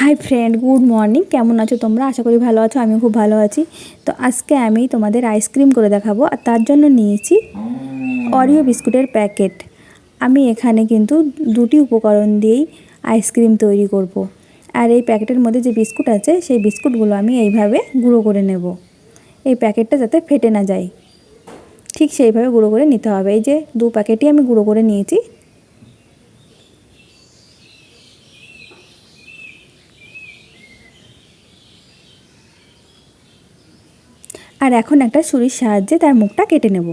Hi friend good morning কেমন আছো তোমরা? আশা করি ভালো আছো আমি খুব ভালো আছি। তো আজকে আমি তোমাদের আইসক্রিম করে দেখাবো আর তার জন্য নিয়েছি অরিও বিস্কুটের প্যাকেট আমি এখানে কিন্তু দুটি উপকরণ দিয়েই আইসক্রিম তৈরি করব। আর এই প্যাকেটের মধ্যে যে বিস্কুট আছে, সেই বিস্কুটগুলো আমি এইভাবে গুঁড়ো করে নেব। এই প্যাকেটটা যাতে ফেটে না যায়। ঠিক সেইভাবে গুঁড়ো করে নিতে হবে। এই যে দু প্যাকেটই আমি গুঁড়ো করে নিয়েছি। আর এখন একটা ছুরির সাহায্যে তার মুখটা কেটে নেব।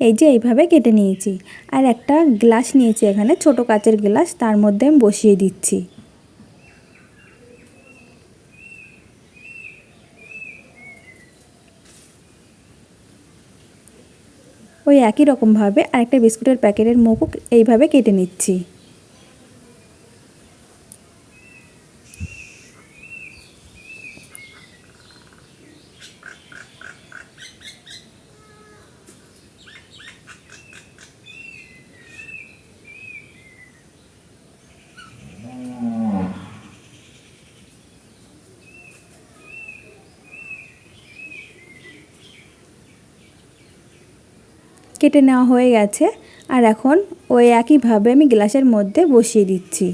এই যে এইভাবে কেটে নিয়েছি। আর একটা গ্লাস নিয়েছি এখানে, ছোট কাচের গ্লাস, তার মধ্যে আমি বসিয়ে দিচ্ছি। ওই একই রকমভাবে আরেকটা বিস্কুটের প্যাকেটের মুখও এইভাবে কেটে নিচ্ছি। কেটে নেওয়া হয়ে গেছে। আর এখন ওই একইভাবে আমি গ্লাসের মধ্যে বসিয়ে দিচ্ছি।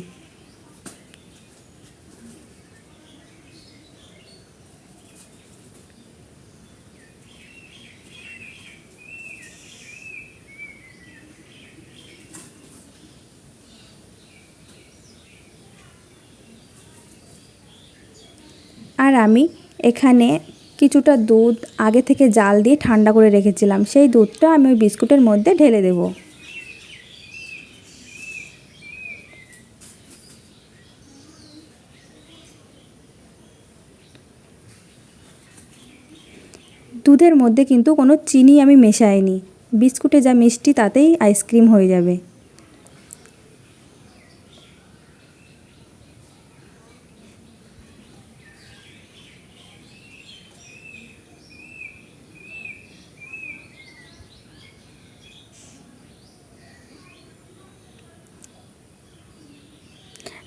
আর আমি এখানে কিছুটা দুধ আগে থেকে জাল দিয়ে ঠান্ডা করে রেখেছিলাম। সেই দুধটা আমি ওই বিস্কুটের মধ্যে ঢেলে দেব। দুধের মধ্যে কিন্তু কোনো চিনি আমি মেশাইনি। বিস্কুটে যা মিষ্টি তাতেই আইসক্রিম হয়ে যাবে।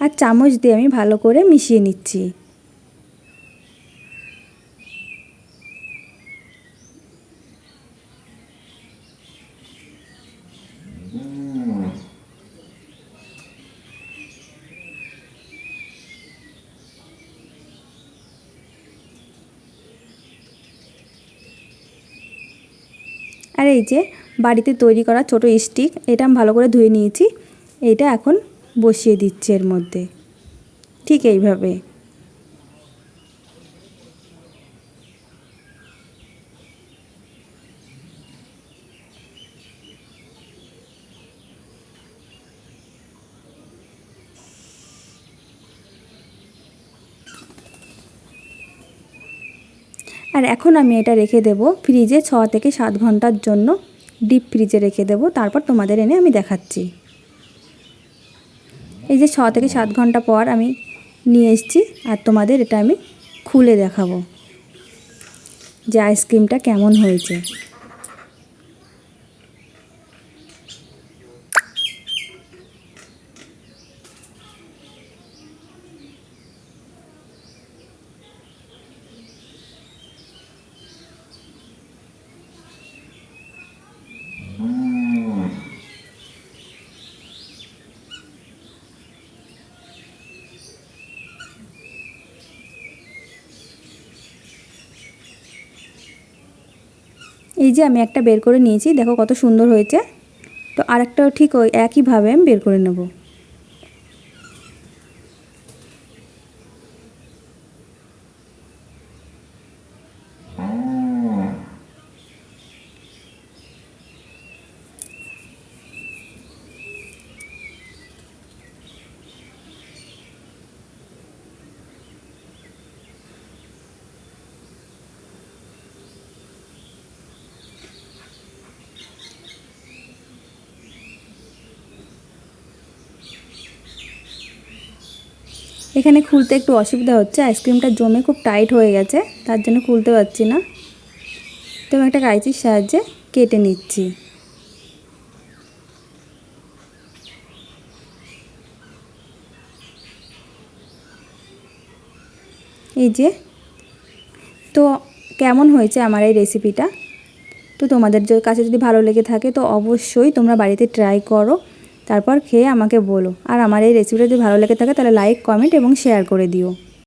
আর চামচ দিয়ে আমি ভালো করে মিশিয়ে নিচ্ছি। আর এই যে বাড়িতে তৈরি করা ছোট স্টিক, এটা আমি ভালো করে ধুয়ে নিয়েছি। এটা এখন বসিয়ে দিচ্ছি এর মধ্যে। ঠিক এইভাবে। আর এখন আমি এটা রেখে দেব ফ্রিজে ছ থেকে সাত ঘণ্টার জন্য। ডিপ ফ্রিজে রেখে দেব। তারপর তোমাদের এনে আমি দেখাচ্ছি। এই যে ছ থেকে সাত ঘণ্টা পর আমি নিয়ে এসেছি আর তোমাদের এটা আমি খুলে দেখাবো যে আইসক্রিমটা কেমন হয়েছে। এই যে আমি একটা বের করে নিয়েছি, দেখো কত সুন্দর হয়েছে। তো আরেকটাও ঠিক ওই একইভাবে আমি বের করে নেব। এখানে খুলতে একটু অসুবিধা হচ্ছে, আইসক্রিমটা জমে খুব টাইট হয়ে গেছে, তার জন্য খুলতে পারছি না। তো আমি একটা কাঁচির সাহায্যে কেটে নিচ্ছি। এই যে, তো কেমন হয়েছে আমার এই রেসিপিটা তো তোমাদের কাছে যদি ভালো লেগে থাকে, তো অবশ্যই তোমরা বাড়িতে ট্রাই করো। তারপর খেয়ে আমাকে বলো। আর আমার এই রেসিপিটা যদি ভালো লেগে থাকে, তাহলে লাইক কমেন্ট এবং শেয়ার করে দিও।